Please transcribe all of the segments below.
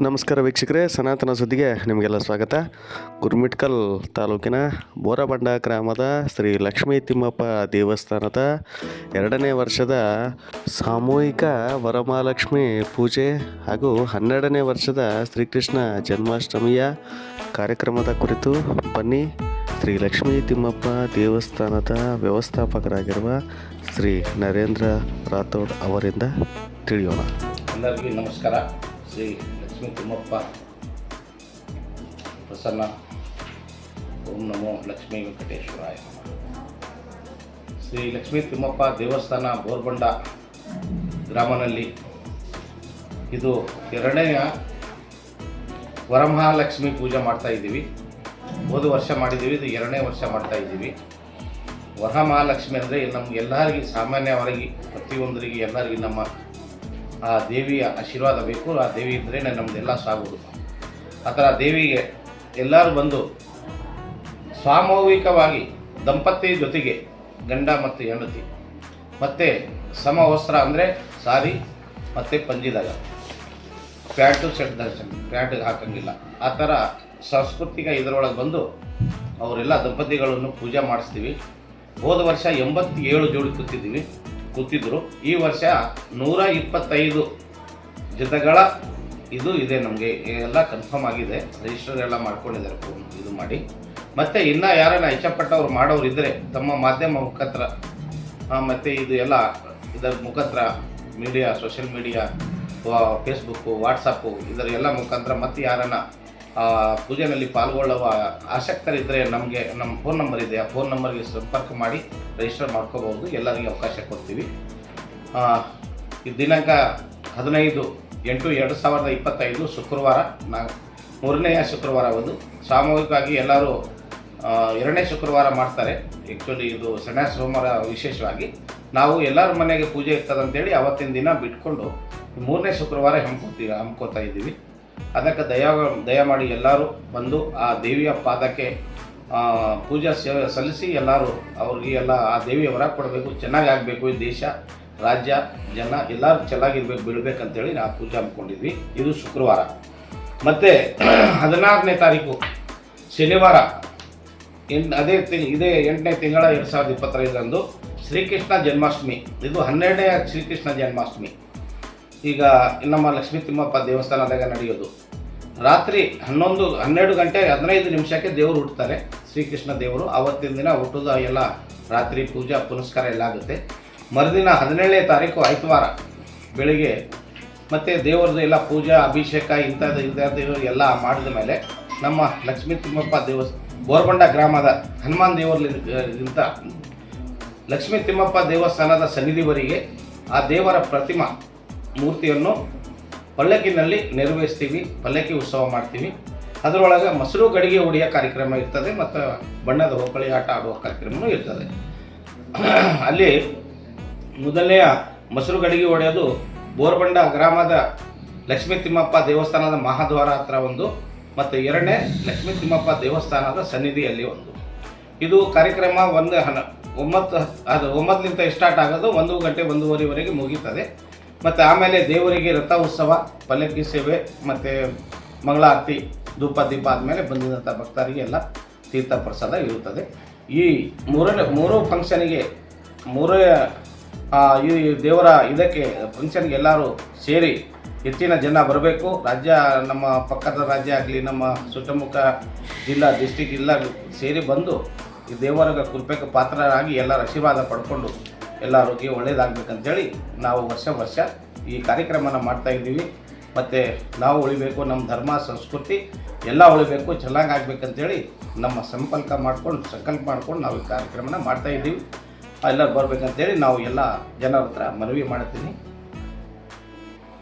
ನಮಸ್ಕಾರ ವೀಕ್ಷಕರೇ, ಸನಾತನ ಸುದ್ದಿಗೆ ನಿಮಗೆಲ್ಲ ಸ್ವಾಗತ. ಗುರುಮಿಟ್ಕಲ್ ತಾಲೂಕಿನ ಬೋರಬಂಡ ಗ್ರಾಮದ ಶ್ರೀ ಲಕ್ಷ್ಮೀ ತಿಮ್ಮಪ್ಪ ದೇವಸ್ಥಾನದ ಎರಡನೇ ವರ್ಷದ ಸಾಮೂಹಿಕ ವರಮಹಾಲಕ್ಷ್ಮಿ ಪೂಜೆ ಹಾಗೂ ಹನ್ನೆರಡನೇ ವರ್ಷದ ಶ್ರೀಕೃಷ್ಣ ಜನ್ಮಾಷ್ಟಮಿಯ ಕಾರ್ಯಕ್ರಮದ ಕುರಿತು ಬನ್ನಿ. ಶ್ರೀ ಲಕ್ಷ್ಮೀ ತಿಮ್ಮಪ್ಪ ದೇವಸ್ಥಾನದ ವ್ಯವಸ್ಥಾಪಕರಾಗಿರುವ ಶ್ರೀ ನರೇಂದ್ರ ರಾಥೋಡ್ ಅವರಿಂದ ತಿಳಿಯೋಣ. ಎಲ್ಲರಿಗೂ ನಮಸ್ಕಾರ. ಶ್ರೀ ಲಕ್ಷ್ಮೀ ತಿಮ್ಮಪ್ಪ ಪ್ರಸನ್ನ ಓಂ ನಮೋ ಲಕ್ಷ್ಮೀ ವೆಂಕಟೇಶ್ವರಾಯ ಶ್ರೀ ಲಕ್ಷ್ಮೀ ತಿಮ್ಮಪ್ಪ ದೇವಸ್ಥಾನ ಬೋರ್ಬಂಡ ಗ್ರಾಮನಲ್ಲಿ ಇದು ಎರಡನೆಯ ವರಮಹಾಲಕ್ಷ್ಮಿ ಪೂಜೆ ಮಾಡ್ತಾ ಇದ್ದೀವಿ. ಹೋದ ವರ್ಷ ಮಾಡಿದ್ದೀವಿ, ಇದು ಎರಡನೇ ವರ್ಷ ಮಾಡ್ತಾ ಇದ್ದೀವಿ. ವರಮಹಾಲಕ್ಷ್ಮಿ ಅಂದರೆ ನಮ್ಗೆ ಎಲ್ಲರಿಗೂ ಸಾಮಾನ್ಯವಾಗಿ ಪ್ರತಿಯೊಂದರಿಗೆ ಎಲ್ಲರಿಗೂ ನಮ್ಮ ಆ ದೇವಿಯ ಆಶೀರ್ವಾದ ಬೇಕು, ಆ ದೇವಿ ಇದ್ದರೆ ನಮ್ಮದೆಲ್ಲ ಸಾಗೋದು. ಆ ಥರ ದೇವಿಗೆ ಎಲ್ಲರೂ ಬಂದು ಸಾಮೂಹಿಕವಾಗಿ ದಂಪತಿ ಜೊತೆಗೆ ಗಂಡ ಮತ್ತು ಹೆಂಡತಿ, ಮತ್ತು ಸಮವಸ್ತ್ರ ಅಂದರೆ ಸಾರಿ ಮತ್ತು ಪಂಜಿದಾಗ. ಪ್ಯಾಂಟು ಸೆಟ್ ದರ್ಶನ ಪ್ಯಾಂಟಿಗೆ ಹಾಕಂಗಿಲ್ಲ. ಆ ಥರ ಸಾಂಸ್ಕೃತಿಕ ಇದರೊಳಗೆ ಬಂದು ಅವರೆಲ್ಲ ದಂಪತಿಗಳನ್ನು ಪೂಜೆ ಮಾಡಿಸ್ತೀವಿ. ಹೋದ ವರ್ಷ ಎಂಬತ್ತೇಳು ಜೋಡಿ ಕೂತಿದ್ದೀವಿ. ಕೂತಿದ್ರು. ಈ ವರ್ಷ ನೂರ ಇಪ್ಪತ್ತೈದು ಜೊತೆಗಳ ಇದು ಇದೆ ನಮಗೆ. ಎಲ್ಲ ಕನ್ಫರ್ಮ್ ಆಗಿದೆ. ರಿಜಿಸ್ಟರ್ ಎಲ್ಲ ಮಾಡ್ಕೊಂಡಿದ್ದಾರೆ ಇದು ಮಾಡಿ. ಮತ್ತು ಇನ್ನು ಯಾರನ್ನ ಇಷ್ಟಪಟ್ಟವ್ರು ಮಾಡೋರು ಇದ್ದರೆ ತಮ್ಮ ಮಾಧ್ಯಮ ಮುಖಾಂತರ ಮತ್ತು ಇದು ಎಲ್ಲ ಇದರ ಮುಖಾಂತರ media social media Facebook WhatsApp ಇದರ ಎಲ್ಲ ಮುಖಾಂತರ ಮತ್ತು ಯಾರನ್ನ ಆ, ಪೂಜೆನಲ್ಲಿ ಪಾಲ್ಗೊಳ್ಳುವ ಆಸಕ್ತರಿದ್ದರೆ ನಮಗೆ ನಮ್ಮ ಫೋನ್ ನಂಬರ್ ಇದೆ. ಆ ಫೋನ್ ನಂಬರ್ಗೆ ಸಂಪರ್ಕ ಮಾಡಿ ರಿಜಿಸ್ಟರ್ ಮಾಡ್ಕೋಬಹುದು. ಎಲ್ಲರಿಗೆ ಅವಕಾಶ ಕೊಡ್ತೀವಿ. ಈ ದಿನಾಂಕ ಹದಿನೈದು ಎಂಟು ಎರಡು ಸಾವಿರದ ಇಪ್ಪತ್ತೈದು ಶುಕ್ರವಾರ ನಾ ಮೂರನೆಯ ಶುಕ್ರವಾರ ಒಂದು. ಸಾಮೂಹಿಕವಾಗಿ ಎಲ್ಲರೂ ಎರಡನೇ ಶುಕ್ರವಾರ ಮಾಡ್ತಾರೆ. ಆ್ಯಕ್ಚುಲಿ ಇದು ಸಣ್ಣ ಸೋಮವಾರ ವಿಶೇಷವಾಗಿ. ನಾವು ಎಲ್ಲರ ಮನೆಗೆ ಪೂಜೆ ಇರ್ತದಂತೇಳಿ ಅವತ್ತಿನ ದಿನ ಬಿಟ್ಕೊಂಡು ಮೂರನೇ ಶುಕ್ರವಾರ ಹಮ್ಕೋತೀವಿ ಹಮ್ಕೋತಾ ಇದ್ದೀವಿ. ಅದಕ್ಕೆ ದಯ ಮಾಡಿ ಎಲ್ಲರೂ ಬಂದು ಆ ದೇವಿಯ ಪಾದಕ್ಕೆ ಪೂಜಾ ಸೇವೆ ಸಲ್ಲಿಸಿ ಎಲ್ಲರೂ ಅವ್ರಿಗೆ ಎಲ್ಲ ಆ ದೇವಿಯ ವರ ಕೊಡಬೇಕು. ಚೆನ್ನಾಗಿ ಆಗಬೇಕು ಈ ದೇಶ, ರಾಜ್ಯ, ಜನ ಎಲ್ಲರೂ ಚೆನ್ನಾಗಿರ್ಬೇಕು, ಬೀಳ್ಬೇಕಂತೇಳಿ ನಾವು ಪೂಜೆ ಹಮ್ಮಿಕೊಂಡಿದ್ವಿ ಇದು ಶುಕ್ರವಾರ. ಮತ್ತು ಹದಿನಾರನೇ ತಾರೀಕು, ಶನಿವಾರ. ಎಂಟ್ ಅದೇ ತಿಂಗ್ ಇದೇ ಎಂಟನೇ ತಿಂಗಳ ಎರಡು ಸಾವಿರದ ಇಪ್ಪತ್ತೈದರಂದು ಶ್ರೀಕೃಷ್ಣ ಜನ್ಮಾಷ್ಟಮಿ. ಇದು ಹನ್ನೆರಡನೇ ಶ್ರೀಕೃಷ್ಣ ಜನ್ಮಾಷ್ಟಮಿ. ಈಗ ನಮ್ಮ ಲಕ್ಷ್ಮೀ ತಿಮ್ಮಪ್ಪ ದೇವಸ್ಥಾನದಾಗ ನಡೆಯೋದು. ರಾತ್ರಿ ಹನ್ನೊಂದು, ಹನ್ನೆರಡು ಗಂಟೆ ಹದಿನೈದು ನಿಮಿಷಕ್ಕೆ ದೇವರು ಹುಟ್ಟುತ್ತಾರೆ ಶ್ರೀಕೃಷ್ಣ ದೇವರು. ಆವತ್ತಿನ ದಿನ ಹುಟ್ಟುದ ಎಲ್ಲ ರಾತ್ರಿ ಪೂಜಾ ಪುನಸ್ಕಾರ ಎಲ್ಲ ಆಗುತ್ತೆ. ಮರುದಿನ ಹದಿನೇಳನೇ ತಾರೀಕು ಐತವಾರ ಬೆಳಿಗ್ಗೆ. ಮತ್ತು ದೇವ್ರದ್ದು ಎಲ್ಲ ಪೂಜಾ, ಅಭಿಷೇಕ ಇಂಥದ್ದು ಇಂಥದ್ದು ಎಲ್ಲ ಮಾಡಿದ ಮೇಲೆ ನಮ್ಮ ಲಕ್ಷ್ಮೀ ತಿಮ್ಮಪ್ಪ ದೇವಸ್, ಬೋರ್ಬಂಡ ಗ್ರಾಮದ ಹನುಮಾನ್ ದೇವರಲ್ಲಿಂತ ಲಕ್ಷ್ಮೀ ತಿಮ್ಮಪ್ಪ ದೇವಸ್ಥಾನದ ಸನ್ನಿಧಿವರೆಗೆ ಆ ದೇವರ ಪ್ರತಿಮಾ ಮೂರ್ತಿಯನ್ನು ಪಲ್ಲಕ್ಕಿನಲ್ಲಿ ನೆರವೇರಿಸ್ತೀವಿ, ಪಲ್ಲಕ್ಕಿ ಉತ್ಸವ ಮಾಡ್ತೀವಿ. ಅದರೊಳಗೆ ಮೊಸರು ಗಡಿಗೆ ಹೊಡೆಯೋ ಕಾರ್ಯಕ್ರಮ ಇರ್ತದೆ, ಮತ್ತು ಬಣ್ಣದ ಹೋಕಳಿ ಆಟ ಆಡುವ ಕಾರ್ಯಕ್ರಮವೂ ಇರ್ತದೆ. ಅಲ್ಲಿ ಮೊದಲನೆಯ ಮೊಸರು ಗಡಿಗೆ ಹೊಡೆಯೋದು ಬೋರ್ಬಂಡ ಗ್ರಾಮದ ಲಕ್ಷ್ಮೀ ತಿಮ್ಮಪ್ಪ ದೇವಸ್ಥಾನದ ಮಹಾದ್ವಾರ ಹತ್ರ ಒಂದು, ಮತ್ತು ಎರಡನೇ ಲಕ್ಷ್ಮೀ ತಿಮ್ಮಪ್ಪ ದೇವಸ್ಥಾನದ ಸನ್ನಿಧಿಯಲ್ಲಿ ಒಂದು. ಇದು ಕಾರ್ಯಕ್ರಮ ಒಂದು ಹನ ಒಂಬತ್ತು ಅದು ಒಂಬತ್ತಲಿಂದ ಸ್ಟಾರ್ಟ್ ಆಗೋದು ಒಂದು ಗಂಟೆ ಒಂದೂವರೆವರೆಗೆ ಮುಗೀತದೆ. ಮತ್ತು ಆಮೇಲೆ ದೇವರಿಗೆ ರಥ ಉತ್ಸವ ಪಲ್ಲಕ್ಕಿ ಸೇವೆ, ಮತ್ತು ಮಂಗಳಾರತಿ ಧೂಪ ದೀಪ ಆದಮೇಲೆ ಬಂದಿದಂಥ ಭಕ್ತರಿಗೆ ಎಲ್ಲ ತೀರ್ಥ ಪ್ರಸಾದ ಇರುತ್ತದೆ. ಈ ಮೂರನೇ, ಮೂರು ಫಂಕ್ಷನಿಗೆ ಮೂರೇ ಈ ದೇವರ ಇದಕ್ಕೆ ಫಂಕ್ಷನ್ಗೆ ಎಲ್ಲರೂ ಸೇರಿ ಹೆಚ್ಚಿನ ಜನ ಬರಬೇಕು. ರಾಜ್ಯ, ನಮ್ಮ ಪಕ್ಕದ ರಾಜ್ಯ ಆಗಲಿ, ನಮ್ಮ ಸುತ್ತಮುತ್ತ ಜಿಲ್ಲಾ ಡಿಸ್ಟಿಕ್ ಇಲ್ಲ ಸೇರಿ ಬಂದು ಈ ದೇವರ ಕೃಪೆಗೆ ಪಾತ್ರರಾಗಿ ಎಲ್ಲರ ಆಶೀರ್ವಾದ ಪಡ್ಕೊಂಡು ಎಲ್ಲರಿಗೆ ಒಳ್ಳೇದಾಗಬೇಕಂತೇಳಿ ನಾವು ವರ್ಷ ವರ್ಷ ಈ ಕಾರ್ಯಕ್ರಮನ ಮಾಡ್ತಾ ಇದ್ದೀವಿ. ಮತ್ತು ನಾವು ಉಳಿಬೇಕು, ನಮ್ಮ ಧರ್ಮ, ಸಂಸ್ಕೃತಿ ಎಲ್ಲ ಉಳಿಬೇಕು, ಚೆನ್ನಾಗಿ ಆಗಬೇಕಂತೇಳಿ ನಮ್ಮ ಸಂಪರ್ಕ ಮಾಡ್ಕೊಂಡು, ಸಂಕಲ್ಪ ಮಾಡ್ಕೊಂಡು ನಾವು ಈ ಕಾರ್ಯಕ್ರಮನ ಮಾಡ್ತಾ ಇದ್ದೀವಿ. ಎಲ್ಲರೂ ಬರಬೇಕಂತೇಳಿ ನಾವು ಎಲ್ಲ ಜನರ ಹತ್ರ ಮನವಿ ಮಾಡ್ತೀನಿ.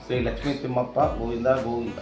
ಶ್ರೀ ಲಕ್ಷ್ಮೀ ತಿಮ್ಮಪ್ಪ ಗೋವಿಂದ ಗೋವಿಂದ.